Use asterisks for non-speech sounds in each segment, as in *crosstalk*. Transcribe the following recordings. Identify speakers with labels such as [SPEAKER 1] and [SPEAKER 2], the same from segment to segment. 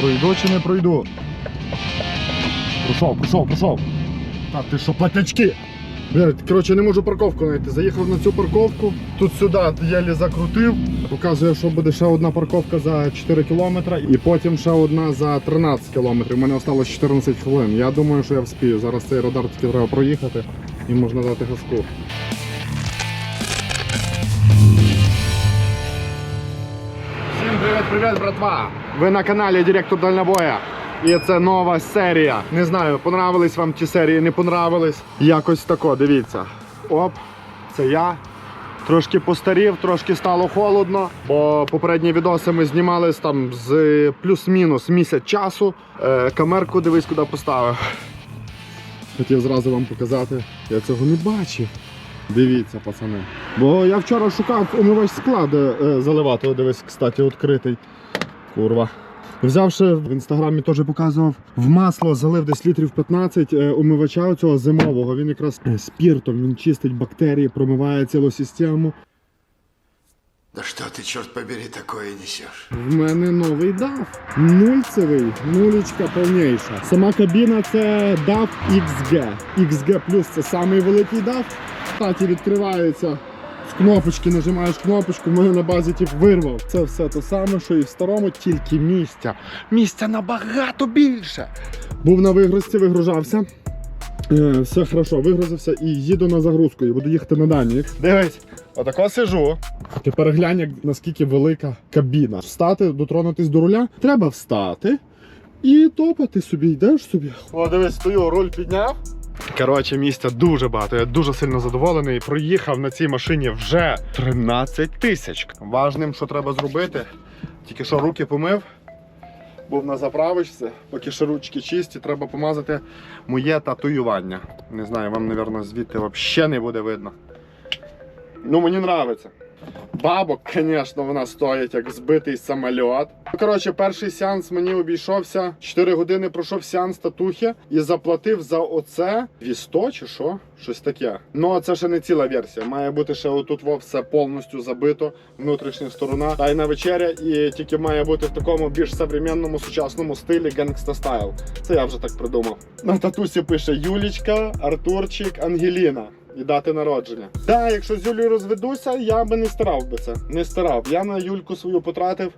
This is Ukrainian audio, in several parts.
[SPEAKER 1] Пройду чи не пройду? Пройшов, пройшов, пройшов. Так, ти що, платячки? Коротше, не можу парковку знайти. Заїхав на цю парковку, тут сюди єлі закрутив. Показує, що буде ще одна парковка за 4 кілометри і потім ще одна за 13 кілометрів. У мене осталось 14 хвилин. Я думаю, що я вспію. Зараз цей радар тільки треба проїхати і можна дати газку. Привіт-привіт, братва! Ви на каналі Директор Дальнобоя. І це нова серія. Не знаю, понравились вам ті серії, не понравились. Якось тако, дивіться. Оп, це я. Трошки постарів, трошки стало холодно, бо попередні відоси ми знімали там з плюс-мінус місяць часу. Е, камерку дивись, куди поставив. Хотів зразу вам показати. Я цього не бачив. Дивіться, пацани. Бо я вчора шукав умивач скла, де е, заливати. О, дивись, кстати, відкритий. Курва. Взявши в інстаграмі теж показував в масло залив десь літрів 15 е, умивача цього зимового. Він якраз е, спіртом, він чистить бактерії, промиває цілу систему.
[SPEAKER 2] Да что ты, черт побери, такое несешь?
[SPEAKER 1] В мене новий DAF. Нульцевий, нулечка повніша. Сама кабіна це DAF XG. XG Plus це самий великий DAF. Кстати, відкривається. З кнопочки нажимаєш кнопочку, мене на базі тип вирвав. Це все те саме, що і в старому, тільки місця. Місця набагато більше. Був на вигрузці, вигружався. Е, все хорошо, вигрузився і їду на загрузку, і буду їхати на Данію. Дивись, отако сижу. Тепер глянь, як наскільки велика кабіна. Встати, дотронутись до руля, треба встати і топати собі, йдеш собі. О, дивись, стою, руль підняв. Коротше, місця дуже багато. Я дуже сильно задоволений. Проїхав на цій машині вже 13 тисяч. Важним, що треба зробити. Тільки що руки помив. Був на заправочці, поки ще ручки чисті, треба помазати моє татуювання. Не знаю, вам, мабуть, звідти взагалі не буде видно. Ну, мені подобається. Бабок, звісно, вона стоїть як збитий самоліт. Коротше, перший сеанс мені обійшовся. 4 години пройшов сеанс татухи і заплатив за оце 200 чи що? Щось таке. Ну, це ще не ціла версія. Має бути ще отут все повністю забито, внутрішня сторона. Тайна вечеря, і тільки має бути в такому більш современному сучасному стилі гангста стайл. Це я вже так придумав. На татусі пише Юлічка, Артурчик, Ангеліна. І дати народження. Так, якщо з Юлією розведуся, я би не старав би це. Не старав. Я на Юльку свою потратив.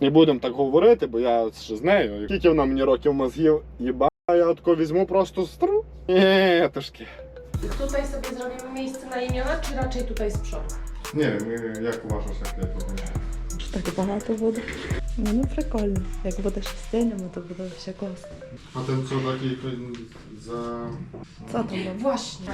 [SPEAKER 1] Не будемо так говорити, бо я ще з нею. Скільки вона мені років мозгів їба, я отко візьму просто стру. Трошки.
[SPEAKER 3] Tutaj sobie zrobimy miejsce na imiona, czy raczej tutaj z przodu?
[SPEAKER 1] Ні, як вважаєш, як я тут?
[SPEAKER 4] Чи так багато буде? Ну, ну прикольно. Як буде ще з тенями, то буде ще класно.
[SPEAKER 1] А ten co taki za...
[SPEAKER 4] Co tam буде?
[SPEAKER 3] Właśnie.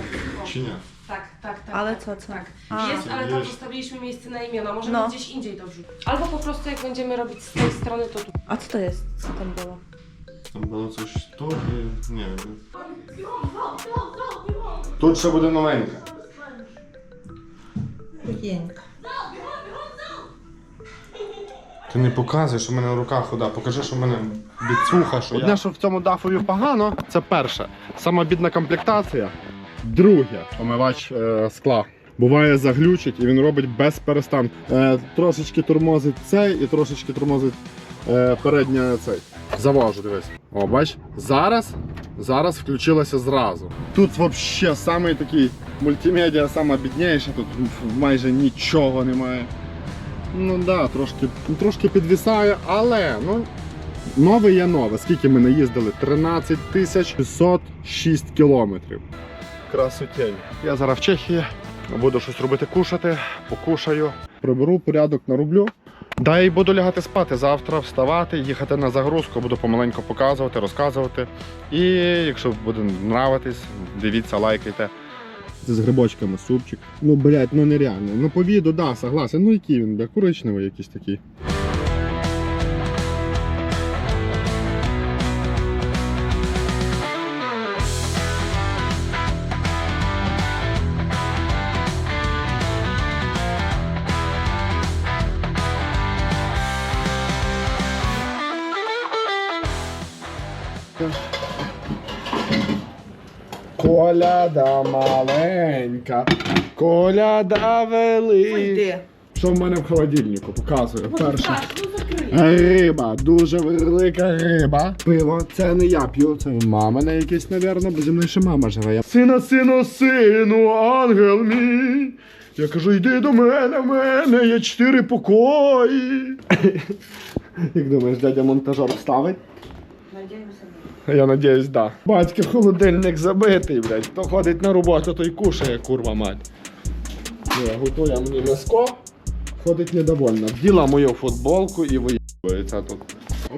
[SPEAKER 1] czy nie?
[SPEAKER 3] Tak, tak, tak.
[SPEAKER 4] Ale
[SPEAKER 3] tak,
[SPEAKER 4] co, co?
[SPEAKER 3] Tak.
[SPEAKER 4] A.
[SPEAKER 3] Jest, ale tam
[SPEAKER 1] Jest.
[SPEAKER 3] zostawiliśmy miejsce na imiona. Możemy
[SPEAKER 4] No.
[SPEAKER 3] gdzieś indziej to wrzucić. Albo po prostu jak będziemy robić z tej strony, to tu.
[SPEAKER 4] A co to jest? Co tam było?
[SPEAKER 1] Там було coś tu і... Ні. Тут ще буде новеньке.
[SPEAKER 4] Єнька.
[SPEAKER 1] Ти не показуєш, що в мене в руках хода. Покажи, що в мене біцуха. Що Одне, що в цьому дафові погано, це перше. Сама бідна комплектація. Друге, омивач е, скла. Буває заглючить і він робить без перестанку. Е, трошечки тормозить цей і трошечки тормозить е, передня цей. Завожу, дивись. О, бач, зараз, зараз включилося зразу. Тут взагалі самий такий мультимедіа, сама бідніша, тут майже нічого немає. Ну так, да, трошки, трошки підвісає, але ну, нове є нове. Скільки ми наїздили? 13 тисяч 606 кілометрів. Красотень. Я зараз в Чехії, буду щось робити кушати, покушаю. Приберу порядок нароблю. Да і буду лягати спати завтра, вставати, їхати на загрузку, буду помаленьку показувати, розказувати. І якщо буде нравитись, дивіться, лайкайте. З грибочками супчик. Ну, блядь, ну нереально. Ну по віду, да, согласен. Ну який він, бля, коричневий якийсь такий. Коляда маленька, коляда велика. Що в мене в холодильнику? Показую. Перше.
[SPEAKER 3] ну.
[SPEAKER 1] Риба, дуже велика риба. Пиво, це не я п'ю, це мамине якесь, навірно, бо зі мною ще мама живе. Сина, сину, сину, ангел мій. Я кажу, йди до мене, в мене є чотири покої. *laughs* Як думаєш, дядя монтажер вставить? Я надіюсь, да. Батьки холодильник забитий, блядь. Хто ходить на роботу, той кушає, курва мать. Не, готує мені м'яско, ходить недовольна. Вділа мою футболку і виїбується тут.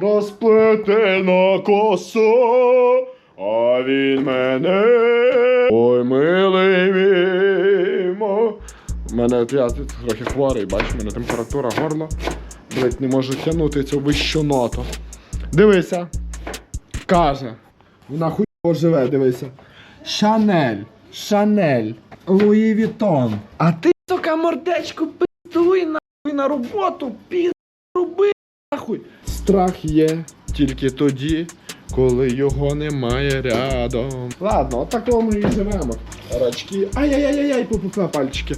[SPEAKER 1] Розплетена коса, а він мене. Ой, милий мімо. У мене я трохи хворий, бачиш, мене температура горла. Блять, не можу тягнути цю вищу ноту. Дивися. Каже. Вона хуйово живе, дивися. Шанель, Шанель, Луї Вітон. А ти, сука, мордечку пиздуй нахуй на роботу, піз роби нахуй. Страх є тільки тоді, коли його немає рядом. Ладно, от ми і живемо. Рачки. Ай-яй-яй-яй, пупупа пальчики.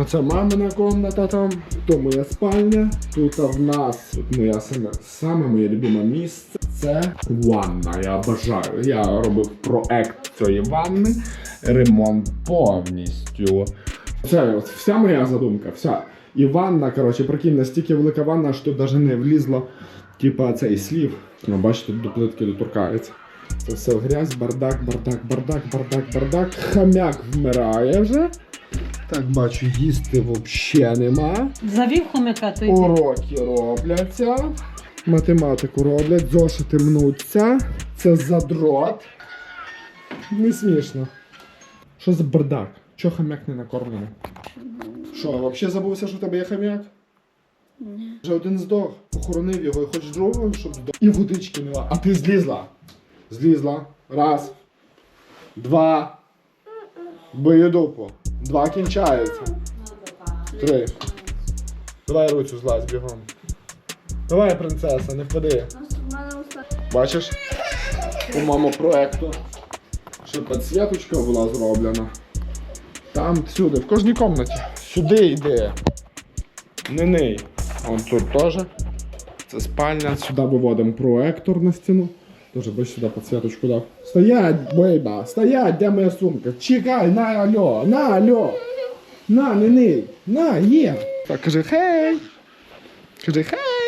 [SPEAKER 1] Оце мамина комната там, то моя спальня. Тут в нас тут моя саме, саме моє любиме місце. Це ванна. Я бажаю. Я робив проект цієї ванни. Ремонт повністю. Це от вся моя задумка, вся. І ванна, коротше, прикинь, настільки велика ванна, що тут навіть не влізло, типа цей слів. Ну, бачите, до плитки доторкається. Це все грязь, бардак, бардак, бардак, бардак, бардак. Хам'як вмирає вже. Так, бачу, їсти взагалі нема.
[SPEAKER 5] Завів хомяка, то йди.
[SPEAKER 1] Уроки робляться. Математику роблять, зошити мнуться. Це задрот. Не смішно. Що за бардак? Чого хам'як не накормлений? Що, взагалі забувся, що в тебе є хам'як? Ні. Вже один здох. Похоронив його і хочеш другого, щоб здох. І водички нема. А ти злізла. Злізла. Раз. Два. Бию дупу. Два кінчається. Три. Давай руцю злазь бігом. Давай, принцеса, не впади. Бачиш? У маму проекту. Ще підсвіточка була зроблена. Там всюди, в кожній кімнаті. Сюди йде. Не ний. Вон тут теж. Це спальня. Сюди виводимо проектор на стіну. Тоже бач сюди підсвіточку дав. Стоять, бейба, стоять, де моя сумка? Чекай, на алло, на алло. На, не ний, на, є. Так, кажи хей. Кажи хей.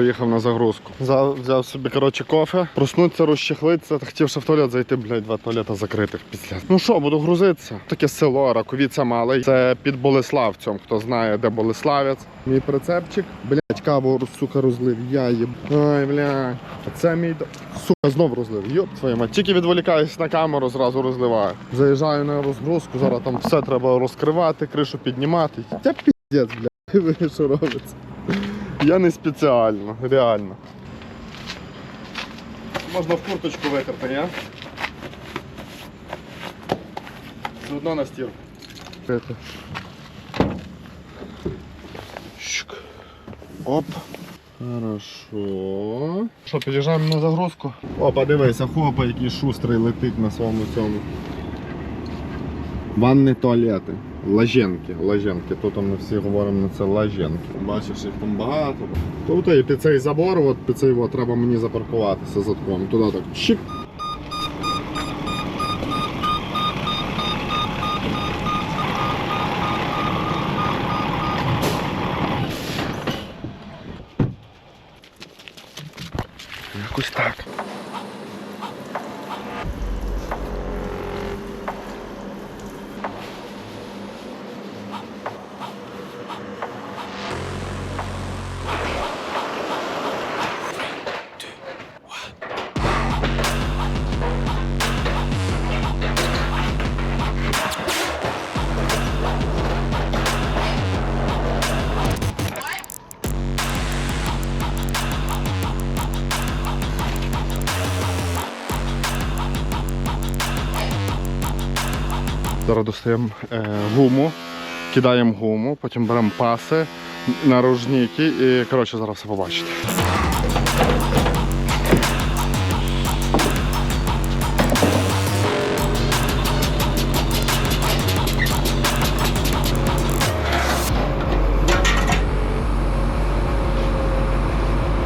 [SPEAKER 1] Приїхав на загрузку. Взяв, собі коротше кофе, проснуться, розчехлитися, та хотів ще в туалет зайти, блядь, два туалета закритих після. Ну що, буду грузитися. Таке село, Раковіця малий. Це під Болеславцем, хто знає, де Болеславець. Мій прицепчик. Блядь, каву, сука, розлив. Я їб. Ай, блядь. Це мій. Сука, знов розлив. Йоп твою мать. Тільки відволікаюсь на камеру, зразу розливаю. Заїжджаю на розгрузку, зараз там все треба розкривати, кришу піднімати. Я піздець, блядь. *laughs* Ви що робиться? Я не спеціально, реально. Можна в курточку витерти, ні? Все одно на. Это. Оп. Хорошо. Що, під'їжджаємо на загрузку? Опа, дивися, хопа, який шустрий летить на своєму цьому. Ванни туалети. Лаженки, лаженки. Тут ми всі говоримо на це лаженки. Бачиш, їх там багато. Тут і під цей забор, от під цей от, треба мені запаркуватися задком. Туди так чик. Якось так. Зараз достаємо е, гуму кидаємо гуму, потім беремо паси, наружники і коротше зараз все побачите.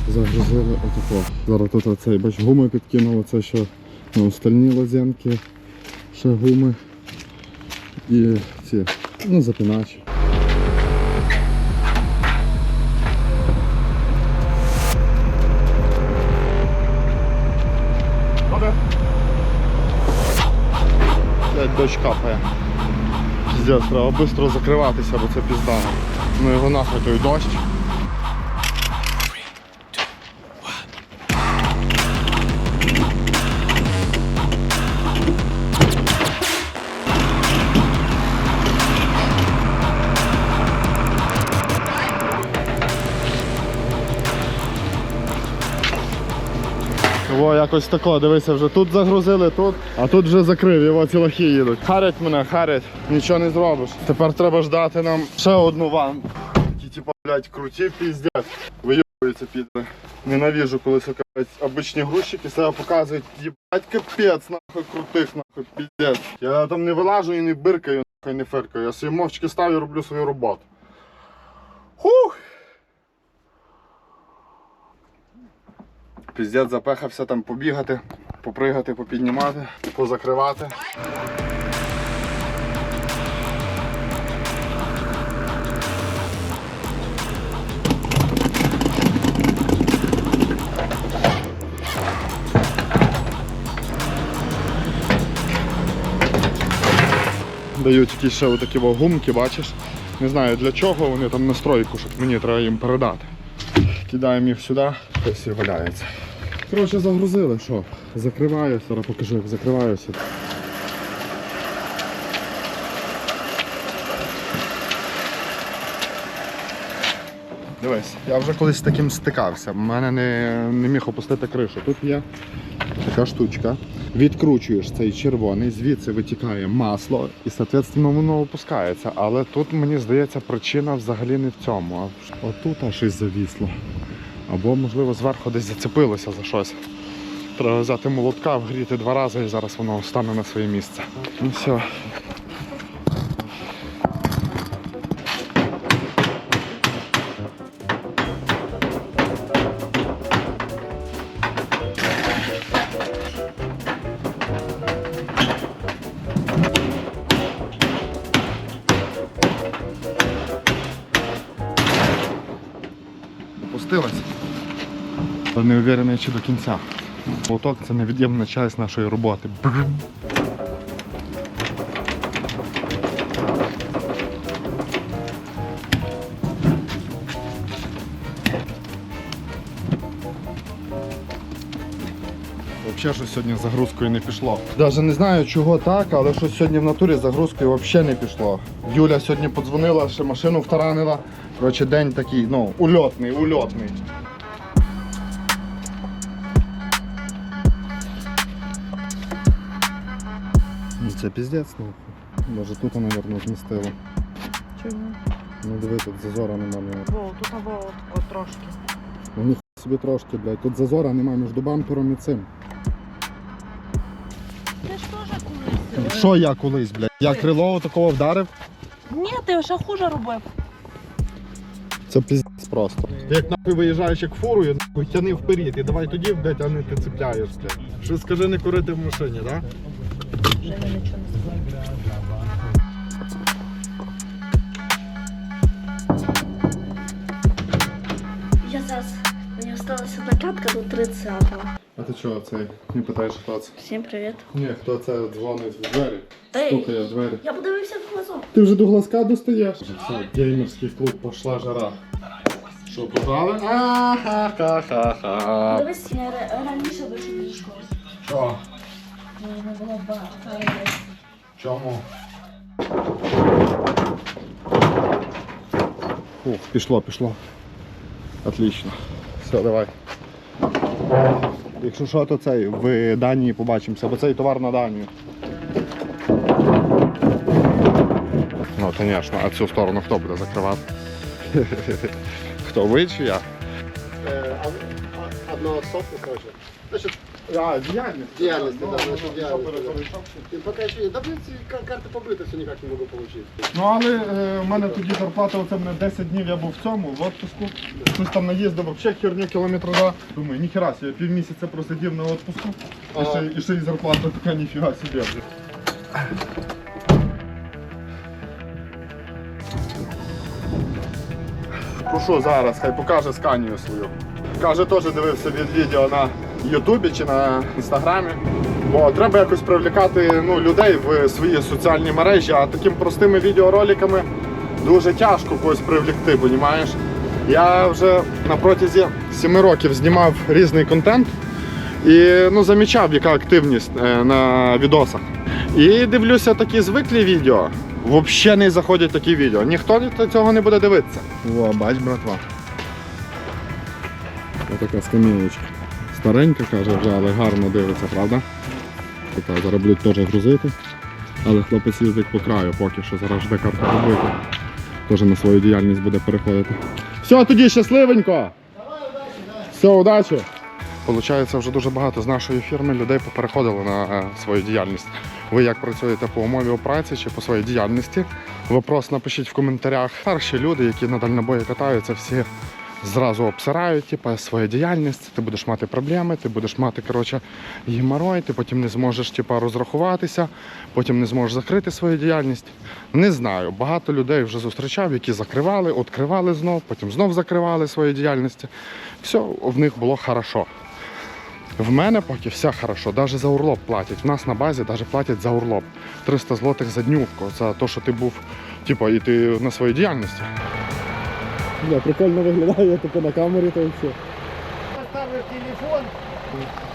[SPEAKER 1] Загрузили отако. Зараз тут оцей, бач, гуми підкинули, це ще ну, стальні лазянки, ще гуми і ці, ну, запиначі. Блять, дощ капає. Піздець, треба швидко закриватися, бо це пізда. Ну його нахуй той дощ. О, якось тако, дивися, вже тут загрузили, тут, а тут вже закрив, його ці лохи їдуть. Харять мене, харять, нічого не зробиш. Тепер треба ждати нам ще одну ван. Такі, типу, блядь, круті піздець. Вийобуються піде. Ненавіжу, коли сука, блядь, обичні грузчики себе показують, їбать капець, нахуй крутих, нахуй піздець. Я там не вилажу і не биркаю, нахуй не фиркаю. Я собі мовчки ставлю, роблю свою роботу. Хух! Піздець запехався там побігати, попригати, попіднімати, позакривати. Дають якісь ще отакі гумки, бачиш. Не знаю для чого вони там настройку, щоб мені треба їм передати. Кидаємо їх сюди, хтось і валяється. Коротше, загрузили, що? Закриваю, зараз покажу, як закриваюся. Дивись, я вже колись з таким стикався. У мене не, не міг опустити кришу. Тут є така штучка. Відкручуєш цей червоний, звідси витікає масло і, соответственно, воно опускається. Але тут, мені здається, причина взагалі не в цьому. А отут аж щось завісло. Або, можливо, зверху десь зацепилося за щось. Треба взяти молотка, вгріти два рази і зараз воно стане на своє місце. Ну все. Не чи до кінця. Молоток це невід'ємна часть нашої роботи. Взагалі щось сьогодні з загрузкою не пішло. Навіть не знаю чого так, але щось сьогодні в натурі загрузкою взагалі не пішло. Юля сьогодні подзвонила, ще машину втаранила. Коротше, день такий, ну, ульотний, ульотний. Це піздець, ну. Може тут, мабуть, змістило.
[SPEAKER 4] Чого?
[SPEAKER 1] Ну диви, тут зазора немає.
[SPEAKER 4] Во, тут або трошки.
[SPEAKER 1] Ну ніхуя собі трошки, блядь. Тут зазора немає між бампером і цим.
[SPEAKER 5] Ти ж теж колись.
[SPEAKER 1] Що я колись, блядь? Я крило такого вдарив?
[SPEAKER 5] Ні, ти ще хуже робив.
[SPEAKER 1] Це піздець просто. Ти як нахуй виїжджаєш як фурою, нахуй тяни вперед і давай тоді, блядь, а не ти цепляєш, блядь. Що скажи не курити в машині, так? Да?
[SPEAKER 4] Вже я нічого не скажу.
[SPEAKER 5] Я зараз. Мені накладка до 30-го.
[SPEAKER 1] А ти чого цей? Не питаєш, хто це?
[SPEAKER 5] Всім привіт.
[SPEAKER 1] Ні, хто це дзвонить в двері?
[SPEAKER 5] Та й-
[SPEAKER 1] Стукає в двері.
[SPEAKER 5] Я подивився в глазок.
[SPEAKER 1] Ти вже до глазка достаєш? Все, геймерський клуб пошла жара. Що, пограли? А-ха-ха-ха.
[SPEAKER 5] Дивись, я ра- раніше вийшов зі школи.
[SPEAKER 1] Що?
[SPEAKER 5] Не було багато.
[SPEAKER 1] Чому? Ух, пішло, пішло. Отлично. Все, давай. Якщо що, то цей в Данії побачимося, бо цей товар на Данію. От, звісно. А цю сторону хто буде закривати? Хто ви чи я?
[SPEAKER 6] Одного софта тоже.
[SPEAKER 1] Значить, а, діяльність.
[SPEAKER 6] Діяльність, да,
[SPEAKER 1] Ну,
[SPEAKER 6] значить,
[SPEAKER 1] що
[SPEAKER 6] діяльність,
[SPEAKER 1] перезавішав?
[SPEAKER 6] И пока еще... Да, блин, эти кар- карты побыта все никак не могу получить.
[SPEAKER 1] Ну але е, в мене тоді зарплата, оце мене 10 днів я був в цьому, в отпуску. Щось там наїздив, взагалі херню кілометрова. Думаю, ніхера себе, півмісяця просидів на отпуску. І ще, і ще й зарплата така ніфіга собі. Прошу зараз, хай покаже сканію свою. Каже, теж дивився від відео на Ютубі чи на інстаграмі. Бо треба якось привлікати ну, людей в свої соціальні мережі, а такими простими відеороликами дуже тяжко когось привлікти, понімаєш? Я вже на протязі 7 років знімав різний контент і ну, замічав, яка активність е, на відосах. І дивлюся такі звиклі відео. Взагалі не заходять такі відео. Ніхто цього не буде дивитися. О, бач, братва. Отака скам'яночка. Старенька, каже вже, але гарно дивиться, правда? Така, зараз будуть теж грузити. Але хлопець їздить по краю, поки що зараз жде карту робити. Теж на свою діяльність буде переходити. Все, тоді щасливенько! Все, удачі! Получається, вже дуже багато з нашої фірми людей попереходило на е, свою діяльність. Ви як працюєте по умові праці чи по своїй діяльності? Вопрос напишіть в коментарях. Старші люди, які на дальнобої катаються, всі зразу обсирають, типу, свою діяльність, ти будеш мати проблеми, ти будеш мати коротше, геморой, ти потім не зможеш типу, розрахуватися, потім не зможеш закрити свою діяльність. Не знаю, багато людей вже зустрічав, які закривали, відкривали знов, потім знов закривали свої діяльності. Все в них було хорошо. В мене поки все хорошо, навіть за урлоп платять. У нас на базі навіть платять за урлоп. 300 злотих за днювку. Це те, що ти був, типу, і ти на своїй діяльності. Бля, прикольно виглядає типу на камері, то все.
[SPEAKER 7] Поставив телефон.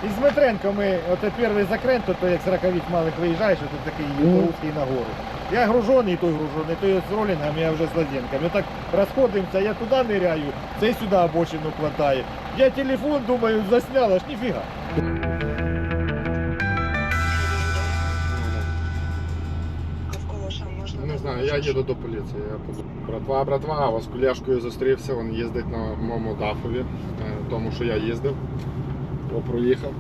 [SPEAKER 7] І з Дмитренко ми, оце перший закрент, то як 40 малих виїжджаєш, то такий русський нагору. Я гружений, той гружений, той з ролінгами, я вже з ладенками. Так розходимося, я туди ниряю, цей сюди обочину хватає. Я телефон, думаю, засняла, аж ніфіга.
[SPEAKER 1] Я їду до поліції. Я подумав. Братва, братва, а з кулешкою зустрівся, він їздить на моєму дафові, е, тому що я їздив. О, проїхав.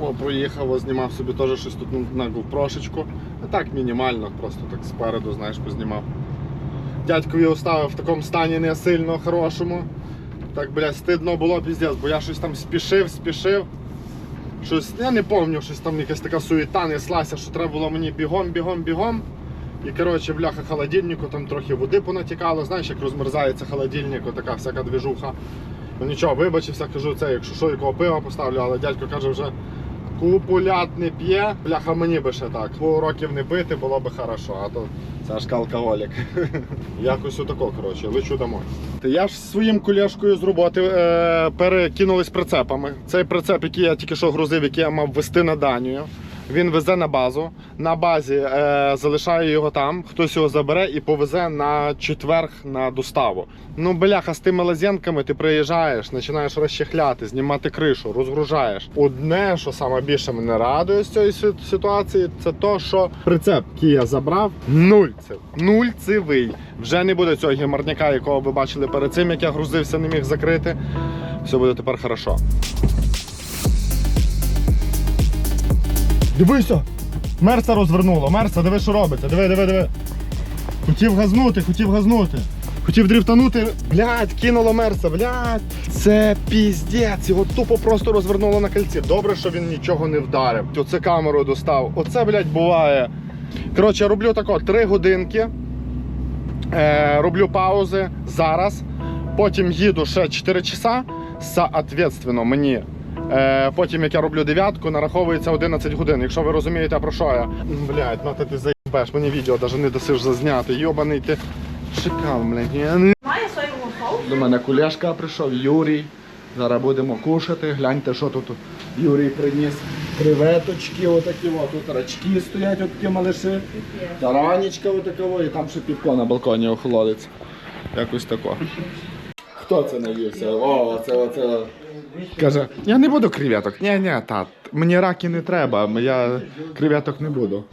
[SPEAKER 1] О, проїхав, знімав собі теж щось тут на GoPro-шечку. А так мінімально, просто так спереду, знаєш, познімав. Дядькові оставив в такому стані не сильно хорошому. Так, блядь, стидно було піздець, бо я щось там спішив, спішив. Щось, я не пам'ятаю, щось там якась така суєта неслася, що треба було мені бігом, бігом, бігом. І коротше, бляха холодильнику, там трохи води понатікало, знаєш, як розмерзається холодильник, така всяка движуха. Ну нічого, вибачився, кажу, це, якщо що, якого пива поставлю, але дядько каже, вже купулят не п'є, бляха мені би ще так. По років не пити було би хорошо, а то це ж алкоголік. *laughs* Якось отако, коротше, лечу домой. Я ж зі своїм колешкою з роботи е, перекинулись прицепами. Цей прицеп, який я тільки що грузив, який я мав вести на Данію. Він везе на базу. На базі е, залишає його там, хтось його забере і повезе на четверг на доставу. Ну, бляха, з тими лазенками ти приїжджаєш, починаєш розчехляти, знімати кришу, розгружаєш. Одне, що саме більше мене радує з цієї ситуації, це то, що прицеп, який я забрав, нульцев. Нульцевий. Вже не буде цього геморняка, якого ви бачили перед цим, як я грузився, не міг закрити. Все буде тепер хорошо. Дивися! Мерса розвернуло, Мерса, диви, що робиться. Диви, диви, диви. Хотів газнути, хотів газнути. Хотів дрифтанути, блядь, кинуло мерса, блядь. Це піздець, його тупо просто розвернуло на кільці. Добре, що він нічого не вдарив. Оце камеру достав. Оце, блядь, буває. Коротше, роблю тако, три годинки. Е, роблю паузи зараз. Потім їду ще 4 часа. Соответственно, мені. Е, потім, як я роблю дев'ятку, нараховується 11 годин. Якщо ви розумієте, про що я. Блядь, ну ти ти заїбеш, мені відео навіть не досиш зазняти. Йобаний ти. Шикав, блядь. До мене кулешка прийшов, Юрій. Зараз будемо кушати. Гляньте, що тут Юрій приніс. Креветочки, отакі, от, тут рачки стоять, отакі малиші. Таранечка отакого, і там ще півко на балконі охолодиться. Якось тако. Хто це навівся? О, це оце. Каже, я не буду креветок. Ні, ні, тат, мені раки не треба, я креветок не буду.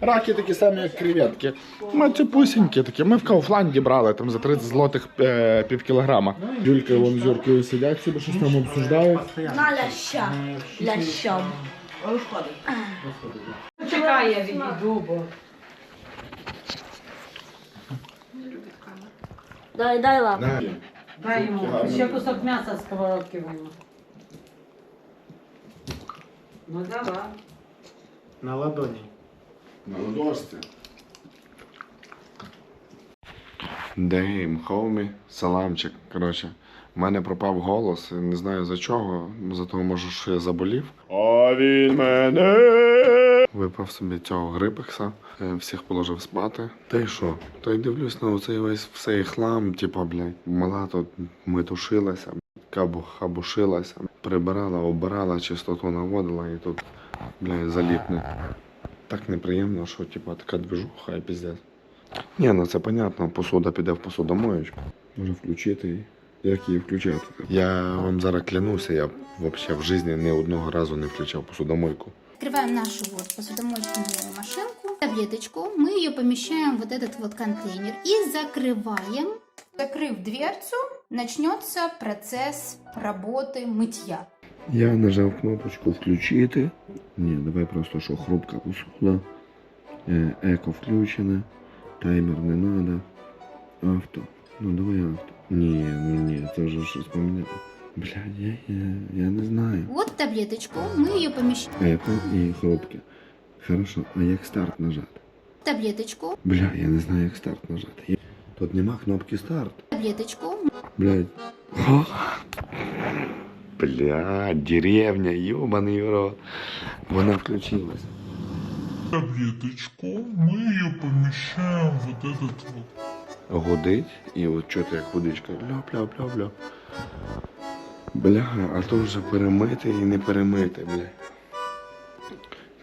[SPEAKER 1] Раки такі самі, як креветки. Матюпусінькі такі. Ми в Кауфланді брали там за 30 злотих е, пів кілограма. Юлька вон з Юркою сидять собі, щось там обсуждають.
[SPEAKER 5] На ляща. Лящом.
[SPEAKER 3] Чекай, я відійду, бо...
[SPEAKER 5] Дай, дай лапу.
[SPEAKER 3] Дай йому. Ще кусок м'яса з сковородки вийму. Ну давай.
[SPEAKER 6] На ладони.
[SPEAKER 1] На ладошці. Дейм, хомі, саламчик. Коротше, в мене пропав голос, не знаю за чого, за того, може, що я заболів. А він мене. Випав собі цього грипекса, всіх положив спати. Та й що? Та й дивлюсь на оцей весь всей хлам, типа, блядь, мала тут метушилася, кабу хабушилася, прибирала, обирала, чистоту наводила і тут, блядь, заліпне. Так неприємно, що типа така движуха і піздець. Ні, ну це понятно, посуда піде в посудомоєчку. Може включити її. Як її включати? Я вам зараз клянуся, я взагалі в житті ні одного разу не включав посудомойку.
[SPEAKER 8] Открываем нашу вот посудомоечную машинку, таблеточку. Мы ее помещаем в вот этот вот контейнер и закрываем. Закрыв дверцу, начнется процесс работы мытья.
[SPEAKER 1] Я нажав кнопочку включити. Ні, давай просто що хрупка посуда. Е, Еко включене. Таймер не надо. Авто. Ну давай авто. Ні, ну ні, це вже щось поміняє. Блядь, я, я, я не знаю.
[SPEAKER 8] Вот таблеточку, мы ее помещаем
[SPEAKER 1] Еко і хрупке. Хорошо, а як старт нажати?
[SPEAKER 8] в таблеточку,
[SPEAKER 1] Бля, я не знаю, як старт нажати. Я- Тут нема кнопки старт.
[SPEAKER 8] таблеточку,
[SPEAKER 1] Блядь. Бля, деревня, ёбаный в рот. Вона включилась.
[SPEAKER 9] таблеточку, мы ее помещаем в вот этот вот
[SPEAKER 1] Гудить і от чути як водичка. Ля-пля-пля-пля. Бля, а то вже перемити і не перемити, бля.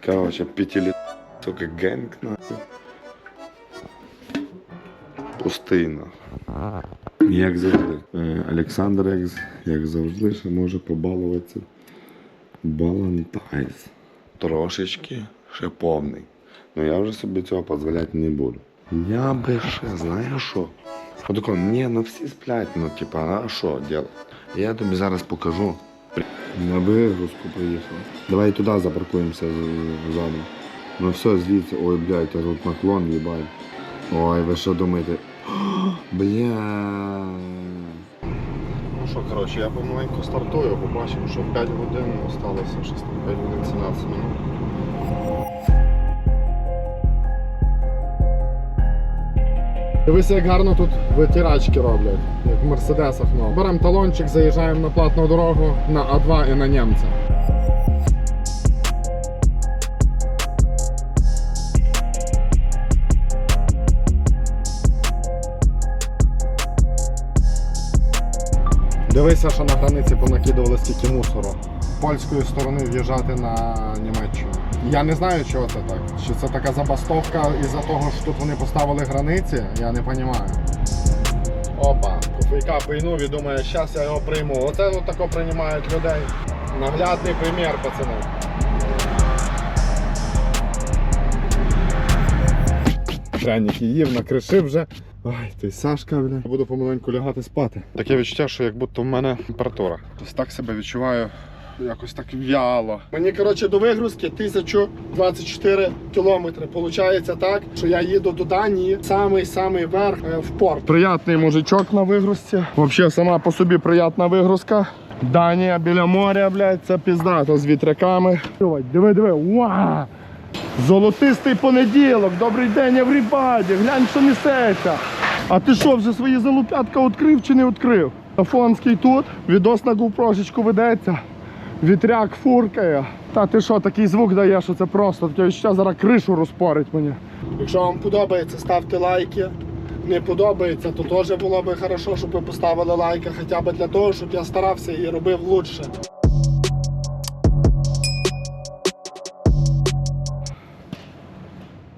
[SPEAKER 1] Короче, п'ятиліт, сука, генг нахуй. Пустина. Як завжди. Е, Олександр, як, як завжди, ще може побалуватися. Балантайз. Трошечки ще повний. Ну я вже собі цього дозволяти не буду. Я би ще, знаєш що? Отако, ні, ну всі сплять, ну типа, а що робити? Я тобі зараз покажу. На вигрузку приїхав. Давай туди запаркуємося ззаду. Ну все, звідси. Ой, блядь, це тут наклон, їбай. Ой, ви що думаєте? *gasps* Бля. Ну що, коротше, я помаленьку стартую, побачимо, що 5 годин залишилося, щось 5 годин 17 минут. Дивися, як гарно тут витирачки роблять, як в мерседесах. Ну. Беремо талончик, заїжджаємо на платну дорогу на А2 і на німця. Дивися, що на границі понакидували стільки мусору. Польської сторони в'їжджати на Німеччину. Я не знаю, чого це так. Чи це така забастовка із-за того, що тут вони поставили границі, я не розумію. Опа, кофейка пийнув і думає, зараз я його прийму. Оце от тако приймають людей. Наглядний примір, пацани. Пряник їв, накришив вже. Ай, ти Сашка, бля. Буду помаленьку лягати спати. Таке відчуття, що як будто в мене температура. Ось так себе відчуваю. Якось так в'яло. Мені, коротше, до вигрузки 1024 кілометри. Получається так, що я їду до Данії, самий-самий верх е, в порт. Приятний мужичок на вигрузці. Взагалі, сама по собі приятна вигрузка. Данія біля моря, блядь, це піздато з вітряками. Диви, диви, уа! Золотистий понеділок, добрий день, еврібаді, глянь, що несеться. А ти що, вже свої залупятка відкрив чи не відкрив? Афонський тут, відос на GoPro-шечку ведеться. Вітряк фуркає. Та ти що, такий звук дає, що це просто таке відчуття зараз кришу розпорить мені. Якщо вам подобається, ставте лайки. Не подобається, то теж було б хорошо, щоб ви поставили лайки, хоча б для того, щоб я старався і робив лучше.